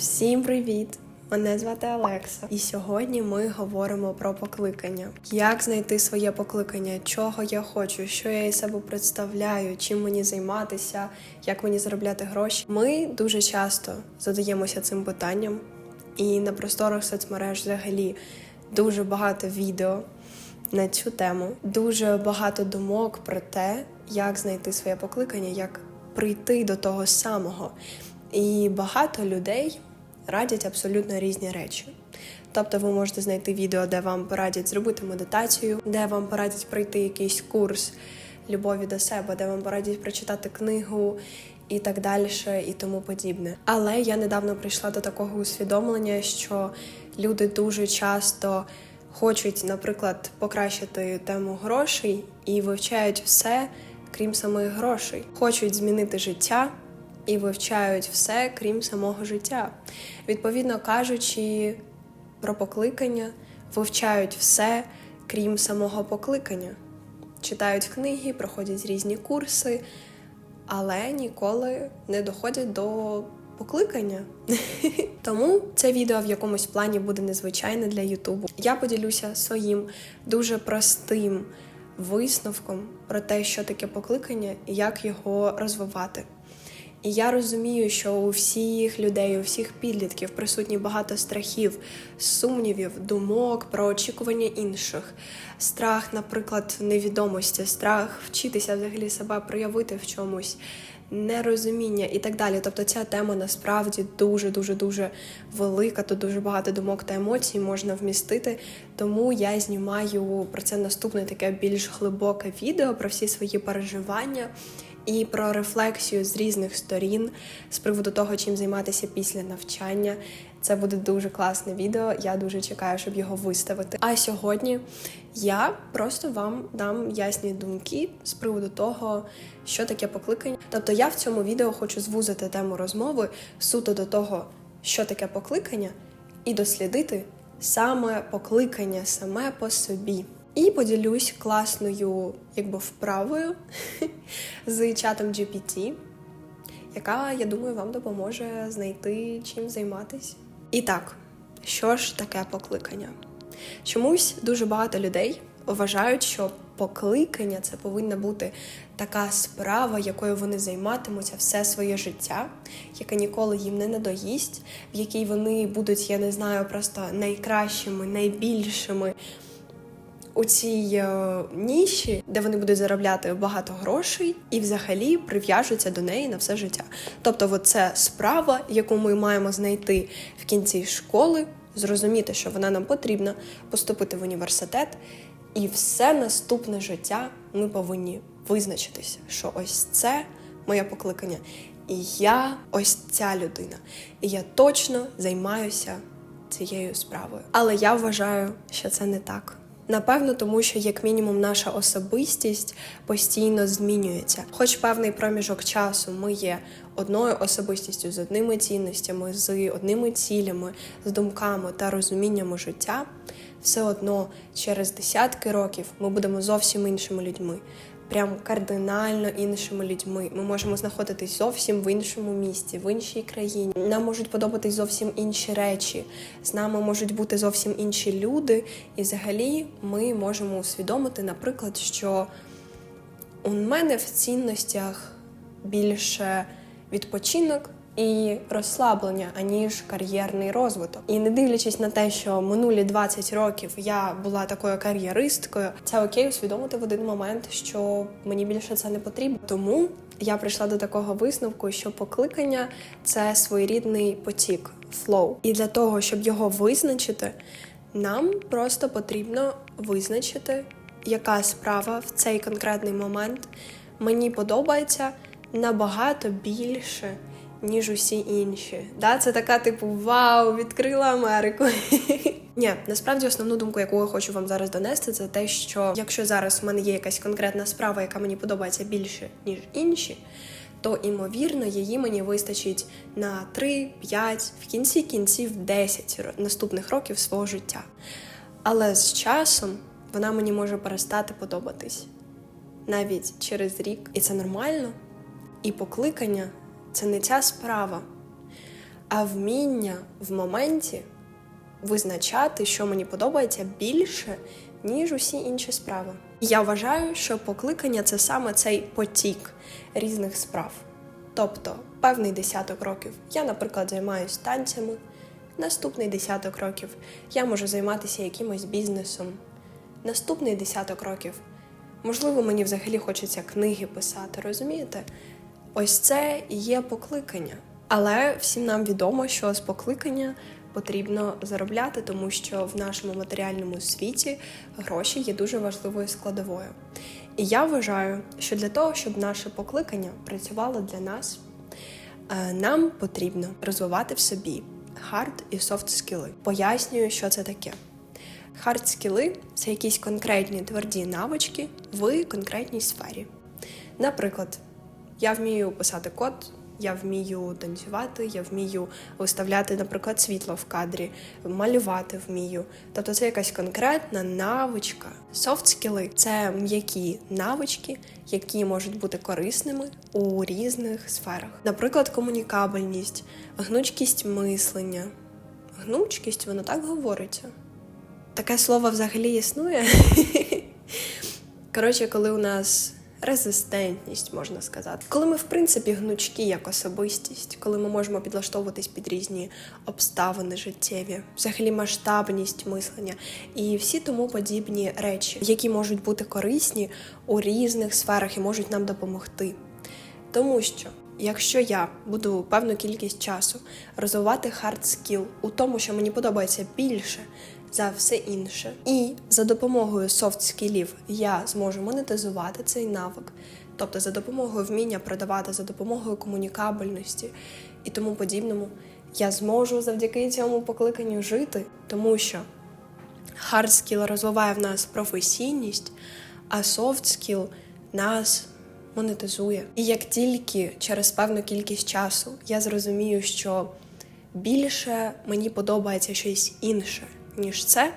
Всім привіт! Мене звати Олекса, і сьогодні ми говоримо про покликання. Як знайти своє покликання, чого я хочу, що я із себе представляю, чим мені займатися, як мені заробляти гроші. Ми дуже часто задаємося цим питанням, і на просторах соцмереж взагалі дуже багато відео на цю тему. Дуже багато думок про те, як знайти своє покликання, як прийти до того самого. І багато людей радять абсолютно різні речі. Тобто ви можете знайти відео, де вам порадять зробити медитацію, де вам порадять пройти якийсь курс любові до себе, де вам порадять прочитати книгу і так далі, і тому подібне. Але я недавно прийшла до такого усвідомлення, що люди дуже часто хочуть, наприклад, покращити тему грошей і вивчають все, крім самих грошей. Хочуть змінити життя і вивчають все, крім самого життя. Відповідно кажучи про покликання, вивчають все, крім самого покликання. Читають книги, проходять різні курси, але ніколи не доходять до покликання. Тому це відео в якомусь плані буде незвичайне для Ютубу. Я поділюся своїм дуже простим висновком про те, що таке покликання і як його розвивати. І я розумію, що у всіх людей, у всіх підлітків присутні багато страхів, сумнівів, думок про очікування інших, страх, наприклад, невідомості, страх вчитися взагалі себе проявити в чомусь, нерозуміння і так далі. Тобто ця тема насправді дуже дуже дуже велика. Тут дуже багато думок та емоцій можна вмістити. Тому я знімаю про це наступне таке більш глибоке відео про всі свої переживання і про рефлексію з різних сторін з приводу того, чим займатися після навчання. Це буде дуже класне відео. Я дуже чекаю, щоб його виставити. А сьогодні я просто вам дам ясні думки з приводу того, що таке покликання. Тобто, я в цьому відео хочу звузити тему розмови суто до того, що таке покликання, і дослідити саме покликання саме по собі. І поділюсь класною, якби вправою з чатом GPT, яка, я думаю, вам допоможе знайти чим займатися. І так, що ж таке покликання? Чомусь дуже багато людей вважають, що покликання це повинна бути така справа, якою вони займатимуться все своє життя, яка ніколи їм не надоїсть, в якій вони будуть, я не знаю, просто найкращими, найбільшими у цій е, ніші, де вони будуть заробляти багато грошей, і взагалі прив'яжуться до неї на все життя. Тобто, це справа, яку ми маємо знайти в кінці школи, зрозуміти, що вона нам потрібна, поступити в університет, і все наступне життя ми повинні визначитися, що ось це моє покликання. І я ось ця людина. І я точно займаюся цією справою. Але я вважаю, що це не так. Напевно, тому що як мінімум наша особистість постійно змінюється. Хоч певний проміжок часу ми є одною особистістю з одними цінностями, з одними цілями, з думками та розуміннями життя, все одно через десятки років ми будемо зовсім іншими людьми. Прям кардинально іншими людьми. Ми можемо знаходитись зовсім в іншому місті, в іншій країні. Нам можуть подобатись зовсім інші речі. З нами можуть бути зовсім інші люди. І взагалі ми можемо усвідомити, наприклад, що у мене в цінностях більше відпочинок. І розслаблення, аніж кар'єрний розвиток. І не дивлячись на те, що минулі 20 років я була такою кар'єристкою, це окей усвідомити в один момент, що мені більше це не потрібно. Тому я прийшла до такого висновку, що покликання це своєрідний потік, флоу. І для того, щоб його визначити, нам просто потрібно визначити, яка справа в цей конкретний момент мені подобається набагато більше ніж усі інші. Да, Це така, типу, вау, відкрила Америку. Ні, насправді основну думку, яку я хочу вам зараз донести, це те, що якщо зараз в мене є якась конкретна справа, яка мені подобається більше, ніж інші, то імовірно її мені вистачить на 3, 5, в кінці кінців 10 наступних років свого життя. Але з часом вона мені може перестати подобатись навіть через рік, і це нормально. І покликання це не ця справа, а вміння в моменті визначати, що мені подобається більше, ніж усі інші справи. Я вважаю, що покликання це саме цей потік різних справ. Тобто, певний десяток років я, наприклад, займаюся танцями, наступний десяток років я можу займатися якимось бізнесом, наступний десяток років. Можливо, мені взагалі хочеться книги писати, розумієте? Ось це і є покликання. Але всім нам відомо, що з покликання потрібно заробляти, тому що в нашому матеріальному світі гроші є дуже важливою складовою. І я вважаю, що для того, щоб наше покликання працювало для нас, е, нам потрібно розвивати в собі хард і софт скіли. Пояснюю, що це таке. Хард скіли це якісь конкретні тверді навички в конкретній сфері. Наприклад, я вмію писати код, я вмію танцювати, я вмію виставляти, наприклад, світло в кадрі, малювати вмію. Тобто це якась конкретна навичка. Софт скіли це м'які навички, які можуть бути корисними у різних сферах. Наприклад, комунікабельність, гнучкість мислення. Гнучкість, воно так говориться. Таке слово взагалі існує. Коротше, коли у нас резистентність, можна сказати, коли ми, в принципі, гнучкі як особистість, коли ми можемо підлаштовуватись під різні обставини життєві, взагалі масштабність мислення і всі тому подібні речі, які можуть бути корисні у різних сферах і можуть нам допомогти. Тому що якщо я буду певну кількість часу розвивати хард скіл у тому, що мені подобається більше за все інше, і за допомогою софт скілів я зможу монетизувати цей навик, тобто за допомогою вміння продавати, за допомогою комунікабельності і тому подібному, я зможу завдяки цьому покликанню жити, тому що хард скіл розвиває в нас професійність, а софт скіл нас монетизує. І як тільки через певну кількість часу я зрозумію, що більше мені подобається щось інше, ніж це,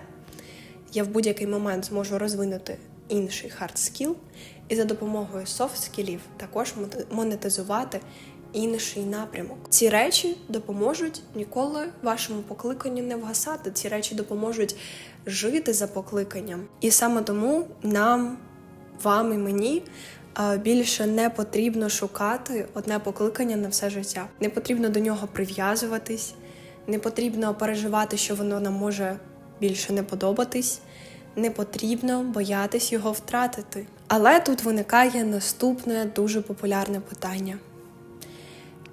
я в будь-який момент зможу розвинути інший хард скіл і за допомогою софт скілів також монетизувати інший напрямок. Ці речі допоможуть ніколи вашому покликанню не вгасати. Ці речі допоможуть жити за покликанням. І саме тому нам, вам і мені. Більше не потрібно шукати одне покликання на все життя. Не потрібно до нього прив'язуватись, не потрібно переживати, що воно нам може більше не подобатись. Не потрібно боятись його втратити. Але тут виникає наступне дуже популярне питання: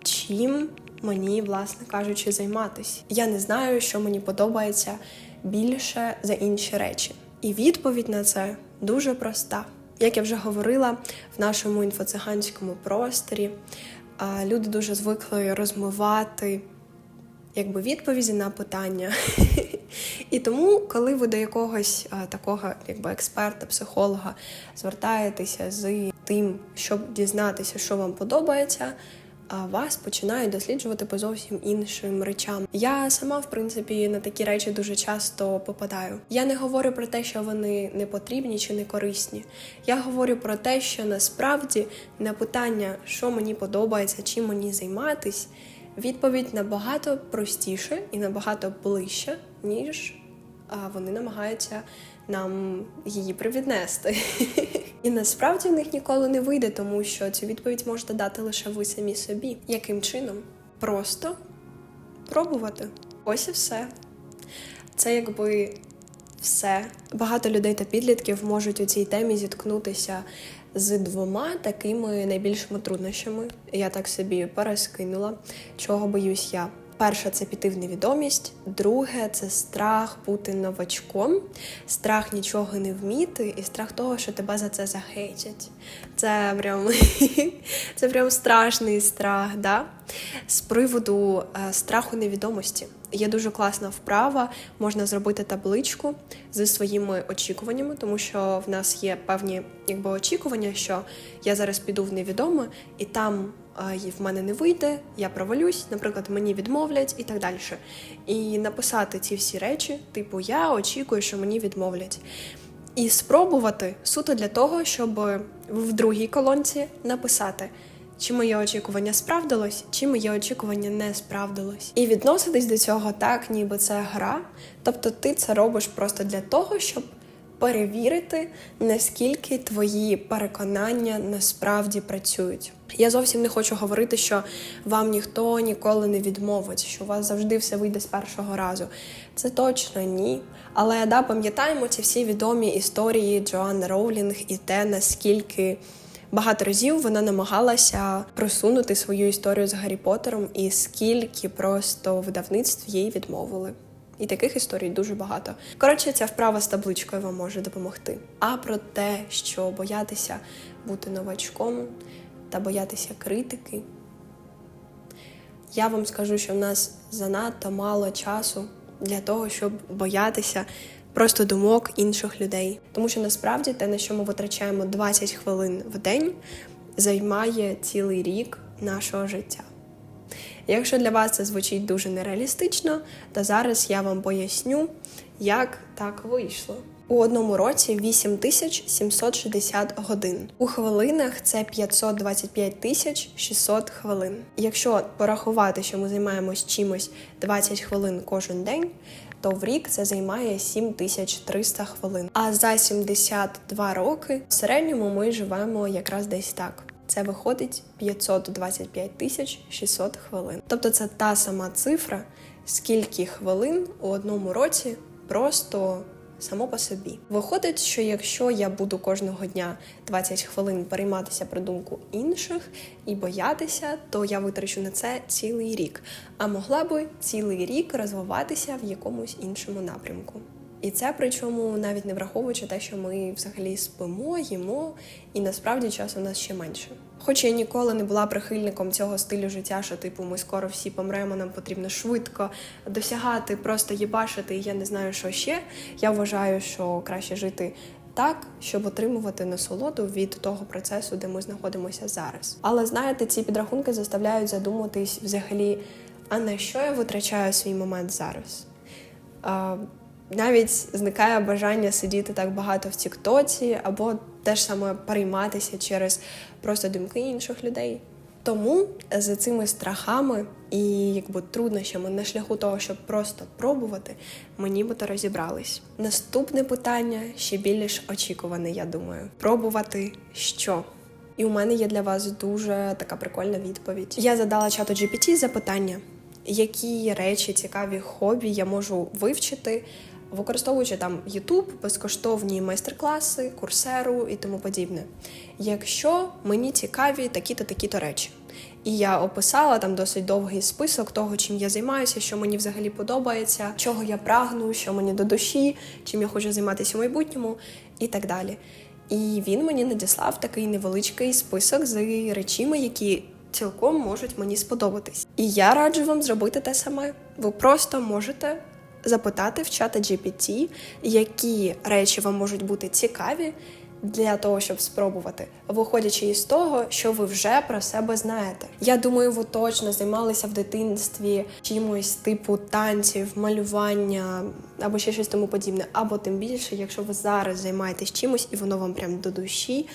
чим мені, власне кажучи, займатися? Я не знаю, що мені подобається більше за інші речі. І відповідь на це дуже проста. Як я вже говорила, в нашому інфоциганському просторі люди дуже звикли розмивати якби відповіді на питання. І тому, коли ви до якогось такого якби експерта, психолога звертаєтеся з тим, щоб дізнатися, що вам подобається, вас починають досліджувати по зовсім іншим речам. Я сама, в принципі, на такі речі дуже часто попадаю. Я не говорю про те, що вони не потрібні чи не корисні. Я говорю про те, що насправді на питання, що мені подобається, чим мені займатись, відповідь набагато простіше і набагато ближче, ніж вони намагаються нам її привіднести. І насправді в них ніколи не вийде, тому що цю відповідь можете дати лише ви самі собі. Яким чином? Просто пробувати. Ось і все. Це якби все. Багато людей та підлітків можуть у цій темі зіткнутися з двома такими найбільшими труднощами. Я так собі перескинула, чого боюсь я. Перше це піти в невідомість, друге це страх бути новачком, страх нічого не вміти, і страх того, що тебе за це захейтять. Це прям це прям страшний страх. Да? З приводу е, страху невідомості. Є дуже класна вправа, можна зробити табличку зі своїми очікуваннями, тому що в нас є певні якби очікування, що я зараз піду в невідоме, і там в мене не вийде, я провалюсь, наприклад, мені відмовлять і так далі. І написати ці всі речі, типу, я очікую, що мені відмовлять. І спробувати суто для того, щоб в другій колонці написати: Чи моє очікування справдилось, чи моє очікування не справдилось. І відноситись до цього так, ніби це гра. Тобто ти це робиш просто для того, щоб перевірити, наскільки твої переконання насправді працюють. Я зовсім не хочу говорити, що вам ніхто ніколи не відмовить, що у вас завжди все вийде з першого разу. Це точно ні. Але да, пам'ятаємо ці всі відомі історії Джоанни Роулінг і те, наскільки багато разів вона намагалася просунути свою історію з Гаррі Поттером, і скільки просто видавництв їй відмовили. І таких історій дуже багато. Коротше, ця вправа з табличкою вам може допомогти. А про те, що боятися бути новачком та боятися критики, я вам скажу, що в нас занадто мало часу для того, щоб боятися просто думок інших людей. Тому що насправді те, на що ми витрачаємо 20 хвилин в день, займає цілий рік нашого життя. Якщо для вас це звучить дуже нереалістично, то зараз я вам поясню, як так вийшло. У одному році 8760 годин. У хвилинах це 525 тисяч 600 хвилин. Якщо порахувати, що ми займаємось чимось 20 хвилин кожен день, то в рік це займає 7300 хвилин. А за 72 роки в середньому ми живемо якраз десь так. Це виходить 525 тисяч 600 хвилин. Тобто це та сама цифра, скільки хвилин у одному році просто само по собі. Виходить, що якщо я буду кожного дня 20 хвилин перейматися про думку інших і боятися, то я витрачу на це цілий рік, а могла би цілий рік розвиватися в якомусь іншому напрямку. І це причому навіть не враховуючи те, що ми взагалі спимо, їмо, і насправді часу у нас ще менше. Хоч я ніколи не була прихильником цього стилю життя, що типу ми скоро всі помремо, нам потрібно швидко досягати, просто їбашити, і я не знаю, що ще. Я вважаю, що краще жити так, щоб отримувати насолоду від того процесу, де ми знаходимося зараз. Але знаєте, ці підрахунки заставляють задуматись взагалі, а на що я витрачаю свій момент зараз? Навіть зникає бажання сидіти так багато в Тіктоці, або теж саме перейматися через просто думки інших людей. Тому за цими страхами і якби труднощами на шляху того, щоб просто пробувати, ми нібито розібрались. Наступне питання ще більш очікуване, я думаю. Пробувати що? І у мене є для вас дуже така прикольна відповідь. Я задала чату GPT запитання, які речі, цікаві хобі я можу вивчити використовуючи там YouTube, безкоштовні майстер-класи, курсеру і тому подібне. Якщо мені цікаві такі-то такі-то речі. І я описала там досить довгий список того, чим я займаюся, що мені взагалі подобається, чого я прагну, що мені до душі, чим я хочу займатися в майбутньому, і так далі. І він мені надіслав такий невеличкий список з речами, які цілком можуть мені сподобатись. І я раджу вам зробити те саме. Ви просто можете запитати в чата GPT, які речі вам можуть бути цікаві для того, щоб спробувати, виходячи із того, що ви вже про себе знаєте. Я думаю, ви точно займалися в дитинстві чимось типу танців, малювання або ще щось тому подібне. Або тим більше, якщо ви зараз займаєтесь чимось і воно вам прям до душі.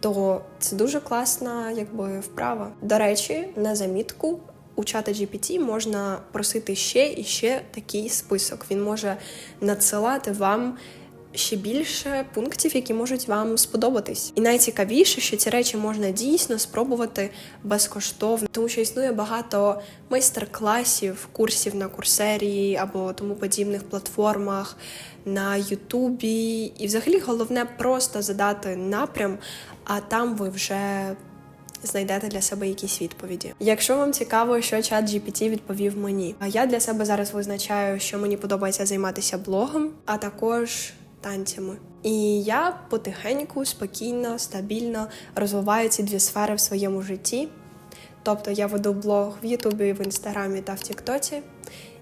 То це дуже класна, якби вправа. До речі, на замітку у чата GPT можна просити ще і ще такий список. Він може надсилати вам. Ще більше пунктів, які можуть вам сподобатись, і найцікавіше, що ці речі можна дійсно спробувати безкоштовно, тому що існує багато майстер-класів, курсів на курсерії або тому подібних платформах на Ютубі. І, взагалі, головне просто задати напрям, а там ви вже знайдете для себе якісь відповіді. Якщо вам цікаво, що чат GPT відповів мені, а я для себе зараз визначаю, що мені подобається займатися блогом, а також танцями. І я потихеньку, спокійно, стабільно розвиваю ці дві сфери в своєму житті. Тобто я веду блог в Ютубі, в інстаграмі та в Тіктоці.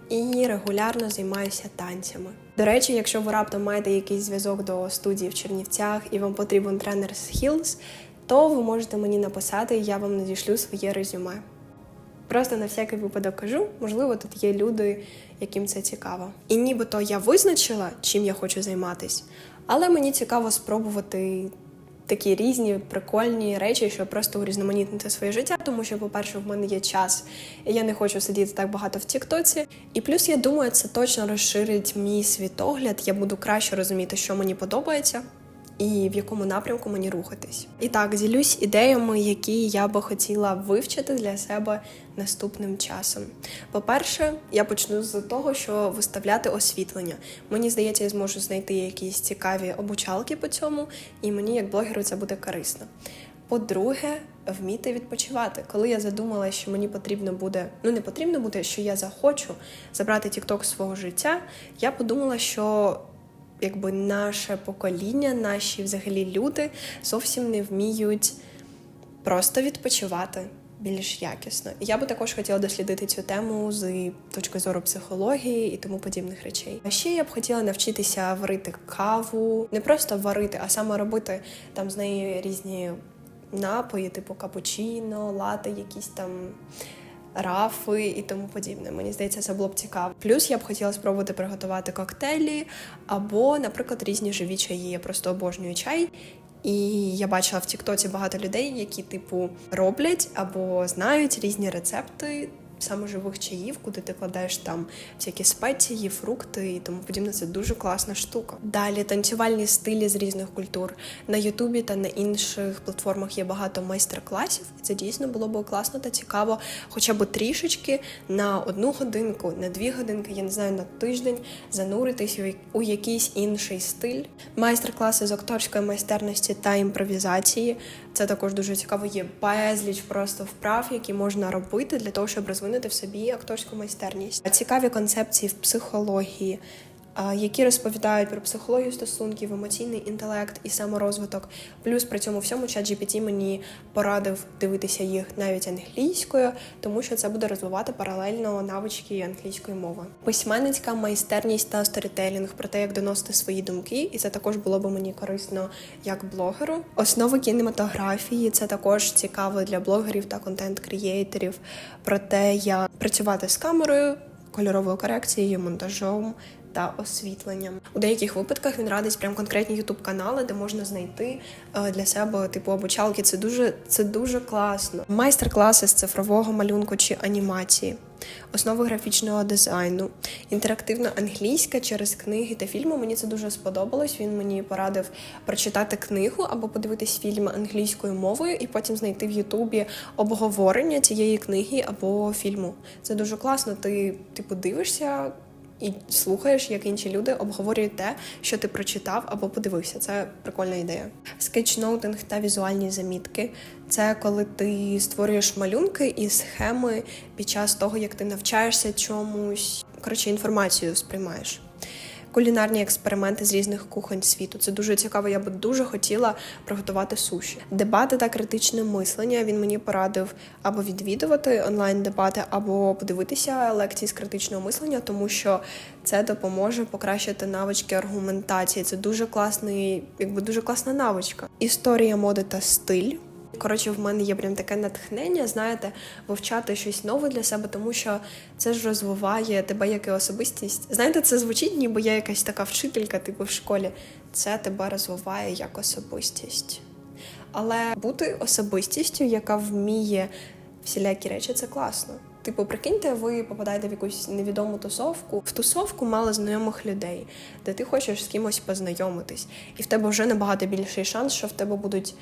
І регулярно займаюся танцями. До речі, якщо ви раптом маєте якийсь зв'язок до студії в Чернівцях і вам потрібен тренер з Hills, то ви можете мені написати, і я вам надішлю своє резюме. Просто на всякий випадок кажу, можливо, тут є люди, яким це цікаво. І нібито я визначила, чим я хочу займатись, але мені цікаво спробувати такі різні прикольні речі, щоб просто урізноманітнити своє життя. Тому що, по-перше, в мене є час, і я не хочу сидіти так багато в Тіктоці. І плюс я думаю, це точно розширить мій світогляд. Я буду краще розуміти, що мені подобається. І в якому напрямку мені рухатись. І так, ділюсь ідеями, які я би хотіла вивчити для себе наступним часом. По-перше, я почну з того, що виставляти освітлення. Мені здається, я зможу знайти якісь цікаві обучалки по цьому, і мені, як блогеру, це буде корисно. По-друге, вміти відпочивати. Коли я задумала, що мені потрібно буде, ну не потрібно буде, що я захочу забрати TikTok свого життя, я подумала, що якби наше покоління, наші взагалі люди зовсім не вміють просто відпочивати більш якісно. Я би також хотіла дослідити цю тему з точки зору психології і тому подібних речей. А ще я б хотіла навчитися варити каву, не просто варити, а саме робити там з неї різні напої, типу капучино, лати, якісь там. Рафи і тому подібне. Мені здається, це було б цікаво. Плюс я б хотіла спробувати приготувати коктейлі або, наприклад, різні живі чаї. Я просто обожнюю чай. І я бачила в Тіктоці багато людей, які, типу, роблять або знають різні рецепти саме живих чаїв, куди ти кладаєш там всякі спеції, фрукти і тому подібне. Це дуже класна штука. Далі танцювальні стилі з різних культур на Ютубі та на інших платформах є багато майстер-класів. Це дійсно було б класно та цікаво, хоча б трішечки на одну годинку, на дві годинки, я не знаю, на тиждень зануритись у якийсь інший стиль. Майстер-класи з акторської майстерності та імпровізації. Це також дуже цікаво. Є безліч просто вправ, які можна робити для того, щоб розвинути в собі акторську майстерність. Цікаві концепції в психології, які розповідають про психологію стосунків, емоційний інтелект і саморозвиток. Плюс при цьому всьому чат GPT мені порадив дивитися їх навіть англійською, тому що це буде розвивати паралельно навички англійської мови. Письменницька майстерність та сторітелінг про те, як доносити свої думки, і це також було б мені корисно як блогеру. Основи кінематографії це також цікаво для блогерів та контент-крієйтерів про те, як працювати з камерою. Кольоровою корекцією, монтажом та освітленням. У деяких випадках він радить прям конкретні ютуб канали, де можна знайти е, для себе типу обучалки. Це дуже це дуже класно. Майстер-класи з цифрового малюнку чи анімації. Основи графічного дизайну, інтерактивна англійська через книги та фільми. Мені це дуже сподобалось. Він мені порадив прочитати книгу або подивитись фільм англійською мовою, і потім знайти в Ютубі обговорення цієї книги або фільму. Це дуже класно. Ти типу дивишся і слухаєш, як інші люди обговорюють те, що ти прочитав або подивився. Це прикольна ідея. Скетчноутинг та візуальні замітки це коли ти створюєш малюнки і схеми під час того, як ти навчаєшся чомусь. Коротше, інформацію сприймаєш кулінарні експерименти з різних кухонь світу. Це дуже цікаво. Я би дуже хотіла приготувати суші. Дебати та критичне мислення. Він мені порадив або відвідувати онлайн-дебати, або подивитися лекції з критичного мислення, тому що це допоможе покращити навички аргументації. Це дуже класний, якби дуже класна навичка. Історія моди та стиль. Коротше, в мене є прям таке натхнення, знаєте, вивчати щось нове для себе, тому що це ж розвиває тебе як і особистість. Знаєте, це звучить, ніби я якась така вчителька, типу в школі. Це тебе розвиває як особистість. Але бути особистістю, яка вміє всілякі речі, це класно. Типу, прикиньте, ви попадаєте в якусь невідому тусовку, в тусовку мало знайомих людей, де ти хочеш з кимось познайомитись, і в тебе вже набагато більший шанс, що в тебе будуть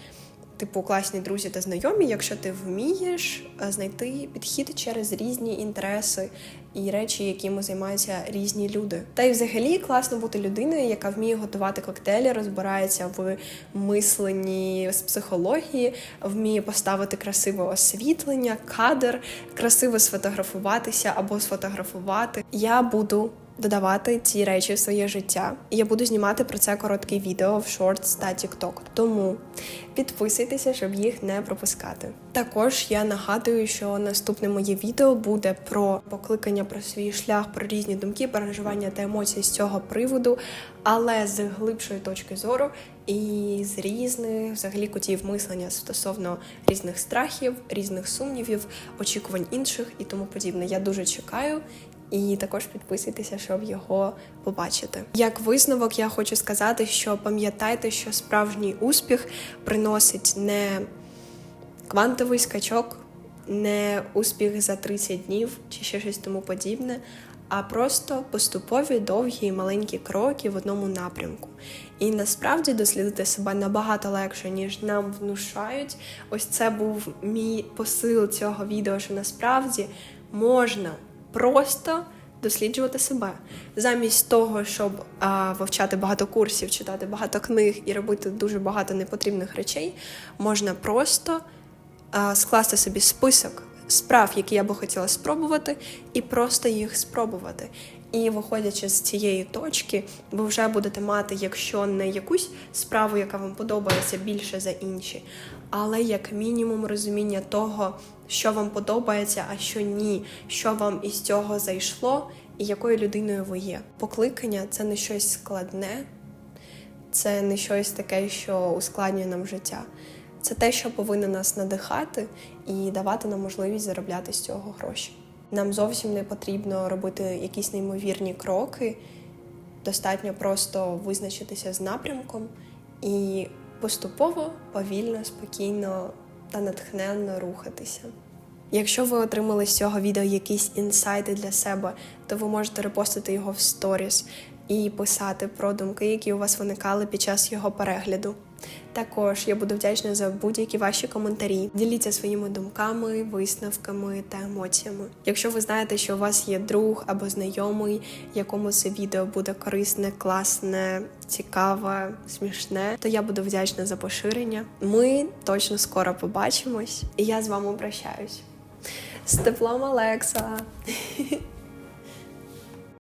типу класні друзі та знайомі, якщо ти вмієш е, знайти підхід через різні інтереси і речі, якими займаються різні люди. Та й взагалі класно бути людиною, яка вміє готувати коктейлі, розбирається в мисленні з психології, вміє поставити красиве освітлення, кадр, красиво сфотографуватися або сфотографувати. Я буду додавати ці речі в своє життя. І я буду знімати про це коротке відео в шортс та тікток. Тому підписуйтеся, щоб їх не пропускати. Також я нагадую, що наступне моє відео буде про покликання про свій шлях, про різні думки, переживання та емоції з цього приводу, але з глибшої точки зору і з різних взагалі кутів мислення стосовно різних страхів, різних сумнівів, очікувань інших і тому подібне. Я дуже чекаю І також підписуйтеся, щоб його побачити. Як висновок, я хочу сказати, що пам'ятайте, що справжній успіх приносить не квантовий скачок, не успіх за 30 днів чи ще щось тому подібне, а просто поступові довгі і маленькі кроки в одному напрямку. І насправді дослідити себе набагато легше, ніж нам внушають. Ось це був мій посил цього відео, що насправді можна просто досліджувати себе замість того, щоб а, вивчати багато курсів, читати багато книг і робити дуже багато непотрібних речей, можна просто а, скласти собі список справ, які я би хотіла спробувати, і просто їх спробувати. І виходячи з цієї точки, ви вже будете мати, якщо не якусь справу, яка вам подобається більше за інші, але як мінімум розуміння того, що вам подобається, а що ні, що вам із цього зайшло, і якою людиною ви є. Покликання це не щось складне, це не щось таке, що ускладнює нам життя. Це те, що повинно нас надихати і давати нам можливість заробляти з цього гроші. Нам зовсім не потрібно робити якісь неймовірні кроки. Достатньо просто визначитися з напрямком і поступово, повільно, спокійно та натхненно рухатися. Якщо ви отримали з цього відео якісь інсайти для себе, то ви можете репостити його в сторіс і писати про думки, які у вас виникали під час його перегляду. Також я буду вдячна за будь-які ваші коментарі. Діліться своїми думками, висновками та емоціями. Якщо ви знаєте, що у вас є друг або знайомий, якому це відео буде корисне, класне, цікаве, смішне, то я буду вдячна за поширення. Ми точно скоро побачимось, і я з вами прощаюсь. З теплом Олекса!